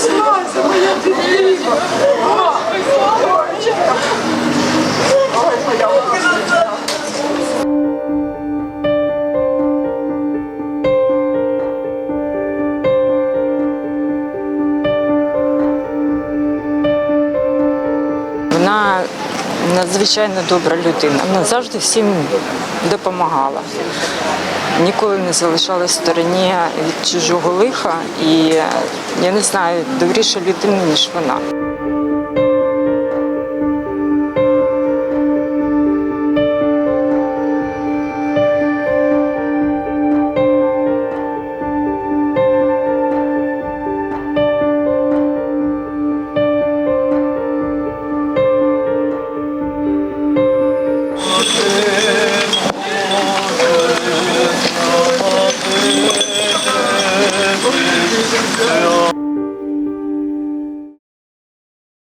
знайшлася моя дитина. Ой, моя Олексія. Вона надзвичайно добра людина. Вона завжди всім допомагала. Ніколи не залишалась в стороні від чужого лиха. І я не знаю, добріша людина, ніж вона.